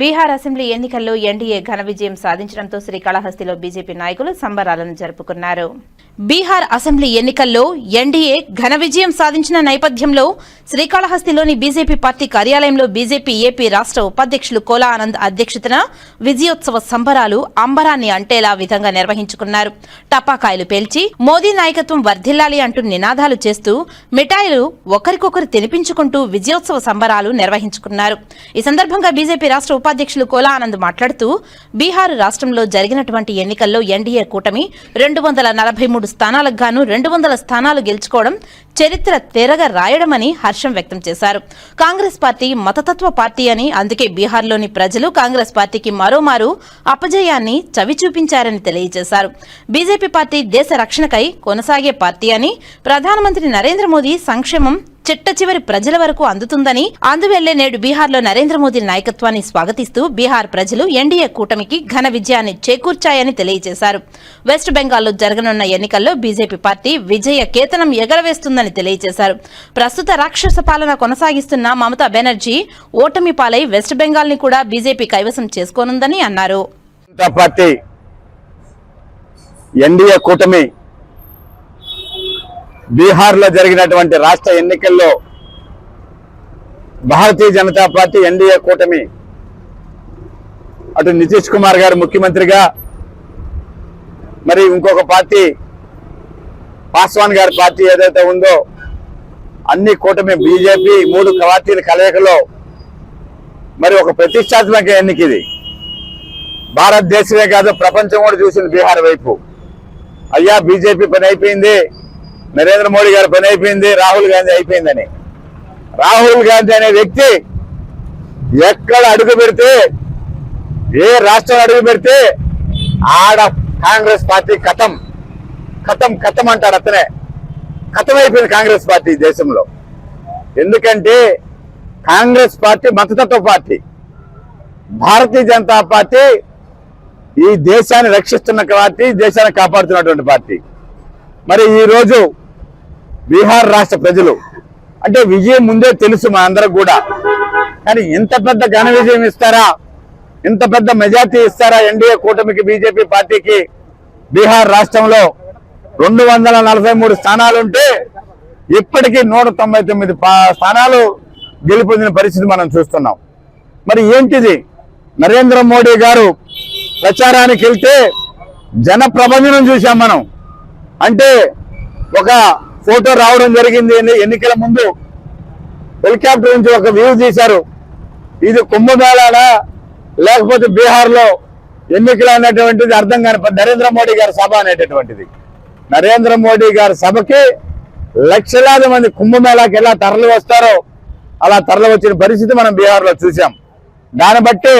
Bihar assembly ఎన్నికల్లో NDA ఘన విజయం సాధించడంతో శ్రీకాళహస్తిలో బీజేపీ నాయకులు సంబరాలను జరుపుకున్నారు. బీహార్ అసెంబ్లీ ఎన్నికల్లో ఎన్డీఏ ఘన విజయం సాధించిన నేపథ్యంలో శ్రీకాళహస్తిలోని బీజేపీ పార్టీ కార్యాలయంలో బీజేపీ ఏపీ రాష్ట్ర ఉపాధ్యక్షులు కోలా ఆనంద్ అధ్యక్షతన విజయోత్సవ సంబరాలు అంబరాన్ని అంటేలా విధంగా నిర్వహించుకున్నారు. టపాకాయలు పేల్చి మోదీ నాయకత్వం వర్ధిల్లాలి అంటూ నినాదాలు చేస్తూ మిఠాయిలు ఒకరికొకరు తినిపించుకుంటూ విజయోత్సవ సంబరాలు నిర్వహించుకున్నారు. ఈ సందర్భంగా బీజేపీ రాష్ట్ర ఉపాధ్యక్షులు కోలా ఆనంద్ మాట్లాడుతూ బీహార్ రాష్ట్రంలో జరిగినటువంటి ఎన్నికల్లో ఎన్డీఏ కూటమి రెండు వందల నలభై మూడు స్థానాలకు గాను రెండు వందల స్థానాలు గెలుచుకోవడం చరిత్ర తెరగ రాయడమని హర్షం వ్యక్తం చేశారు. కాంగ్రెస్ పార్టీ మతతత్వ పార్టీ అని అందుకే బీహార్లోని ప్రజలు కాంగ్రెస్ పార్టీకి మరోమారు అపజయాన్ని చవి చూపించారని తెలియజేశారు. బీజేపీ పార్టీ దేశ రక్షణకై కొనసాగే పార్టీ అని ప్రధానమంత్రి నరేంద్ర మోదీ సంక్షేమం చిట్ట చివరి ప్రజల వరకు అందుతుందని అందువల్లే నేడు బీహార్లో నరేంద్ర మోదీ నాయకత్వాన్ని స్వాగతిస్తూ బీహార్ ప్రజలు ఎన్డీఏ కూటమికి ఘన విజయాన్ని చేకూర్చాయని తెలియజేశారు. వెస్ట్ బెంగాల్లో జరగనున్న ఎన్నికల్లో బీజేపీ పార్టీ విజయ కేతనం ఎగరవేస్తుందని తెలియజేశారు. ప్రస్తుత రాక్షస పాలన కొనసాగిస్తున్న మమతా బెనర్జీ ఓటమి పాలై వెస్ట్ బెంగాల్ని కూడా బీజేపీ కైవసం చేసుకోనుందని అన్నారు. పార్టీ ఎన్డీఏ కూటమి బీహార్లో జరిగినటువంటి రాష్ట్ర ఎన్నికల్లో భారతీయ జనతా పార్టీ ఎన్డీఏ కూటమి అటు నితీష్ కుమార్ గారు ముఖ్యమంత్రిగా మరి ఇంకొక పార్టీ పాస్వాన్ గారి పార్టీ ఏదైతే ఉందో అన్ని కూటమి బీజేపీ మూడు పార్టీల కలయికలో మరి ఒక ప్రతిష్టాత్మక ఎన్నిక ఇది. భారతదేశమే కాదు ప్రపంచం కూడా చూసింది బీహార్ వైపు. అయ్యా బీజేపీ పని అయిపోయింది. నరేంద్ర మోడీ గారి పని అయిపోయింది రాహుల్ గాంధీ అయిపోయిందని. రాహుల్ గాంధీ అనే వ్యక్తి ఎక్కడ అడుగు పెడితే ఏ రాష్ట్రం అడుగు పెడితే ఆడ కాంగ్రెస్ పార్టీ కథం కథం కథం అంటాడు అతనే. కథమైపోయింది అయిపోయింది కాంగ్రెస్ పార్టీ దేశంలో. ఎందుకంటే కాంగ్రెస్ పార్టీ మతతత్వ పార్టీ. భారతీయ జనతా పార్టీ ఈ దేశాన్ని రక్షిస్తున్న పార్టీ దేశాన్ని కాపాడుతున్నటువంటి పార్టీ. మరి ఈరోజు బీహార్ రాష్ట్ర ప్రజలు అంటే విజయం ముందే తెలుసు మా అందరికి కూడా. కానీ ఇంత పెద్ద ఘన విజయం ఇస్తారా? ఇంత పెద్ద మెజార్టీ ఇస్తారా ఎన్డీఏ కూటమికి బీజేపీ పార్టీకి? బీహార్ రాష్ట్రంలో రెండు వందల నలభై మూడు స్థానాలుంటే ఇప్పటికీ నూట తొంభై తొమ్మిది స్థానాలు గెలుపొందిన పరిస్థితి మనం చూస్తున్నాం. మరి ఏంటిది? నరేంద్ర మోడీ గారు ప్రచారానికి వెళ్తే జన ప్రభంజనం చూసాం మనం. అంటే ఒక ఫోటో రావడం జరిగింది. ఎన్నికల ముందు హెలికాప్టర్ నుంచి ఒక వ్యూ తీశారు. ఇది కుంభమేళానా లేకపోతే బీహార్లో ఎన్నికలు అనేటువంటిది అర్థం కాని నరేంద్ర మోడీ గారి సభ అనేటటువంటిది. నరేంద్ర మోడీ గారి సభకి లక్షలాది మంది కుంభమేళాకి ఎలా తరలి వస్తారో అలా తరలి వచ్చిన పరిస్థితి మనం బీహార్లో చూసాం దాన్ని బట్టి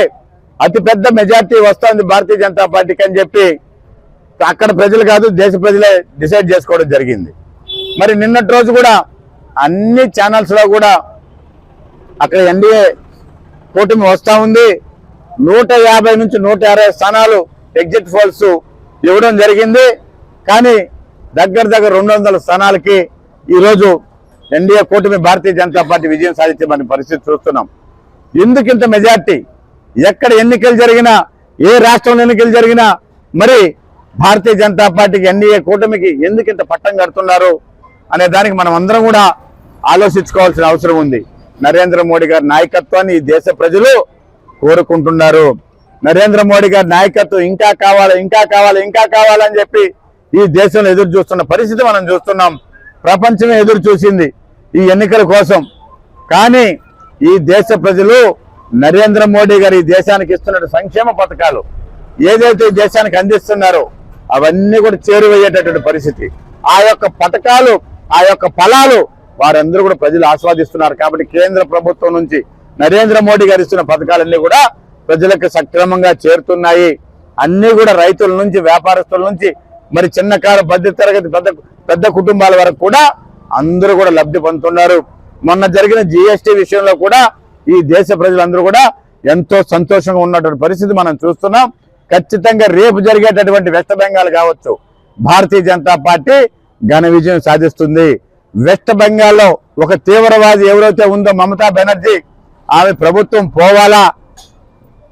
అతిపెద్ద మెజార్టీ వస్తోంది భారతీయ జనతా పార్టీకి అని చెప్పి అక్కడ ప్రజలు కాదు దేశ ప్రజలే డిసైడ్ చేసుకోవడం జరిగింది. మరి నిన్నటి రోజు కూడా అన్ని ఛానల్స్లో కూడా అక్కడ ఎన్డీఏ కూటమి వస్తూ ఉంది. నూట యాభై నుంచి నూట అరవై స్థానాలు ఎగ్జిట్ పోల్స్ ఇవ్వడం జరిగింది. కానీ దగ్గర దగ్గర రెండు వందల స్థానాలకి ఈరోజు ఎన్డీఏ కూటమి భారతీయ జనతా పార్టీ విజయం సాధించే మన పరిస్థితి చూస్తున్నాం. ఎందుకు ఇంత మెజార్టీ ఎక్కడ ఎన్నికలు జరిగినా ఏ రాష్ట్రంలో ఎన్నికలు జరిగినా మరి భారతీయ జనతా పార్టీకి ఎన్డీఏ కూటమికి ఎందుకు ఇంత పట్టం కడుతున్నారు అనే దానికి మనం అందరం కూడా ఆలోచించుకోవాల్సిన అవసరం ఉంది. నరేంద్ర మోడీ గారి నాయకత్వాన్ని ఈ దేశ ప్రజలు కోరుకుంటున్నారు. నరేంద్ర మోడీ గారి నాయకత్వం ఇంకా కావాలి ఇంకా కావాలి ఇంకా కావాలని చెప్పి ఈ దేశంలో ఎదురు చూస్తున్న పరిస్థితి మనం చూస్తున్నాం. ప్రపంచమే ఎదురు చూసింది ఈ ఎన్నికల కోసం. కానీ ఈ దేశ ప్రజలు నరేంద్ర మోడీ గారు ఈ దేశానికి ఇస్తున్న సంక్షేమ పథకాలు ఏదైతే ఈ దేశానికి అందిస్తున్నారో అవన్నీ కూడా చేరువయ్యేటటువంటి పరిస్థితి. ఆ యొక్క పథకాలు ఆ యొక్క ఫలాలు వారందరూ కూడా ప్రజలు ఆస్వాదిస్తున్నారు. కాబట్టి కేంద్ర ప్రభుత్వం నుంచి నరేంద్ర మోడీ గారు ఇస్తున్న పథకాలన్నీ కూడా ప్రజలకు సక్రమంగా చేరుతున్నాయి. అన్ని కూడా రైతుల నుంచి వ్యాపారస్తుల నుంచి మరి చిన్న కారు మధ్య తరగతి పెద్ద పెద్ద కుటుంబాల వరకు కూడా అందరూ కూడా లబ్ధి పొందుతున్నారు. మొన్న జరిగిన జిఎస్టీ విషయంలో కూడా ఈ దేశ ప్రజలందరూ కూడా ఎంతో సంతోషంగా ఉన్నటువంటి పరిస్థితి మనం చూస్తున్నాం. ఖచ్చితంగా రేపు జరిగేటటువంటి వెస్ట్ బెంగాల్ కావచ్చు. భారతీయ జనతా పార్టీ ఘన విజయం సాధిస్తుంది. వెస్ట్ బెంగాల్లో ఒక తీవ్రవాది ఎవరైతే ఉందో మమతా బెనర్జీ ఆమె ప్రభుత్వం పోవాలా?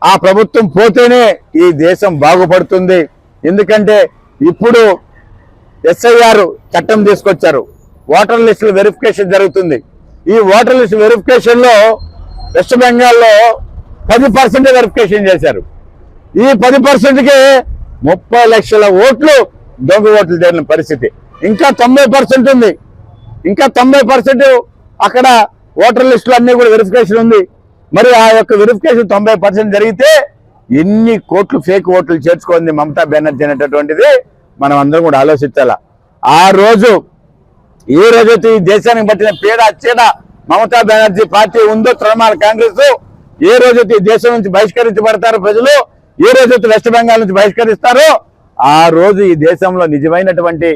ఆ ప్రభుత్వం పోతేనే ఈ దేశం బాగుపడుతుంది. ఎందుకంటే ఇప్పుడు ఎస్ఐఆర్ చట్టం తీసుకొచ్చారు. ఓటర్ లిస్టుల వెరిఫికేషన్ జరుగుతుంది. ఈ ఓటర్ లిస్ట్ వెరిఫికేషన్లో వెస్ట్ బెంగాల్లో పది పర్సెంట్ వెరిఫికేషన్ చేశారు. ఈ పది పర్సెంట్కి ముప్పై లక్షల ఓట్లు దొంగ ఓట్లు చేరిన పరిస్థితి. ఇంకా తొంభై పర్సెంట్ ఉంది. ఇంకా తొంభై పర్సెంట్ అక్కడ ఓటర్ లిస్టులు అన్ని కూడా వెరిఫికేషన్ ఉంది. మరి ఆ యొక్క వెరిఫికేషన్ తొంభై పర్సెంట్ జరిగితే ఎన్ని కోట్లు ఫేక్ ఓట్లు చేర్చుకుంది మమతా బెనర్జీ అనేటటువంటిది మనం అందరం కూడా ఆలోచించాల. ఆ రోజు ఏ రోజైతే ఈ దేశానికి పట్టిన పీడ చీడ మమతా బెనర్జీ పార్టీ ఉందో తృణమూల కాంగ్రెస్ ఏ రోజైతే ఈ దేశం నుంచి బహిష్కరించబడతారో ప్రజలు ఏ రోజైతే వెస్ట్ బెంగాల్ నుంచి బహిష్కరిస్తారో ఆ రోజు ఈ దేశంలో నిజమైనటువంటి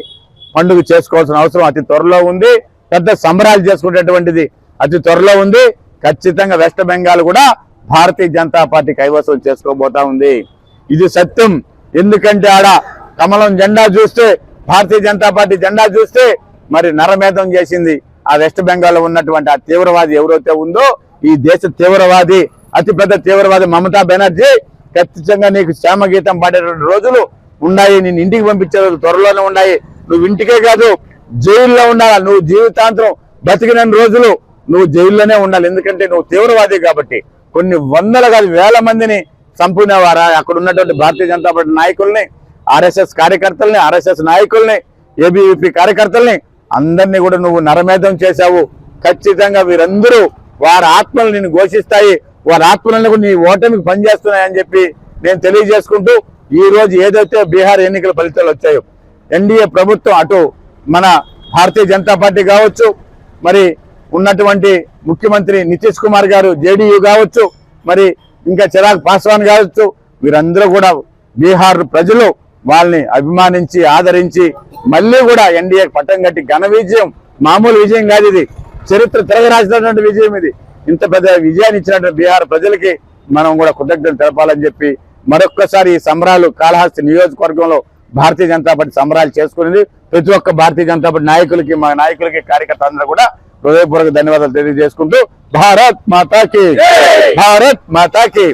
పండుగ చేసుకోవాల్సిన అవసరం అతి త్వరలో ఉంది. పెద్ద సంబరాలు చేసుకునేటువంటిది అతి త్వరలో ఉంది. ఖచ్చితంగా వెస్ట్ బెంగాల్ కూడా భారతీయ జనతా పార్టీ కైవసం చేసుకోబోతా ఉంది. ఇది సత్యం. ఎందుకంటే ఆడ కమలం జెండా చూస్తే భారతీయ జనతా పార్టీ జెండా చూస్తే మరి నరమేధం చేసింది. ఆ వెస్ట్ బెంగాల్లో ఉన్నటువంటి ఆ తీవ్రవాది ఎవరైతే ఉందో ఈ దేశ తీవ్రవాది అతిపెద్ద తీవ్రవాది మమతా బెనర్జీ ఖచ్చితంగా నీకు శ్యామ గీతం పాడేటువంటి రోజులు ఉన్నాయి. నేను ఇంటికి పంపించే రోజులు త్వరలోనే ఉన్నాయి. నువ్వు ఇంటికే కాదు జైల్లో ఉండాలి. నువ్వు జీవితాంతరం బతికిన రోజులు నువ్వు జైల్లోనే ఉండాలి. ఎందుకంటే నువ్వు తీవ్రవాది కాబట్టి కొన్ని వందల కాదు వేల మందిని చంపునేవారా? అక్కడ ఉన్నటువంటి భారతీయ జనతా పార్టీ నాయకుల్ని ఆర్ఎస్ఎస్ కార్యకర్తల్ని ఆర్ఎస్ఎస్ నాయకుల్ని ఏబీవీపీ కార్యకర్తల్ని అందరినీ కూడా నువ్వు నరమేధం చేశావు. ఖచ్చితంగా వీరందరూ వారి ఆత్మలు నేను ఘోషిస్తాయి. వారి ఆత్మలను నీ ఓటమికి పనిచేస్తున్నాయని చెప్పి నేను తెలియజేసుకుంటూ ఈ రోజు ఏదైతే బీహార్ ఎన్నికల ఫలితాలు వచ్చాయో ఎన్డీఏ ప్రభుత్వం అటు మన భారతీయ జనతా పార్టీ కావచ్చు మరి ఉన్నటువంటి ముఖ్యమంత్రి నితీష్ కుమార్ గారు జేడీయూ కావచ్చు మరి ఇంకా చిరాగ్ పాస్వాన్ కావచ్చు వీరందరూ కూడా బీహార్ ప్రజలు వాళ్ళని అభిమానించి ఆదరించి మళ్ళీ కూడా ఎన్డీఏ పట్టం కట్టి ఘన విజయం మామూలు విజయం కాదు ఇది. చరిత్ర తిరగరాసినటువంటి విజయం ఇది. ఇంత పెద్ద విజయాన్ని ఇచ్చినటువంటి బీహార్ ప్రజలకి మనం కూడా కృతజ్ఞతలు తెలపాలని చెప్పి మరొక్కసారి ఈ సంబరాలు కాళహస్తి నియోజకవర్గంలో భారతీయ జనతా పార్టీ సంబరాలు చేసుకునేది. ప్రతి ఒక్క భారతీయ జనతా పార్టీ నాయకులకి మా నాయకులకి కార్యకర్త అందరూ కూడా హృదయపూర్వక ధన్యవాదాలు తెలియజేసుకుంటూ భారత్ మాతాకి భారత్ మాతాకి.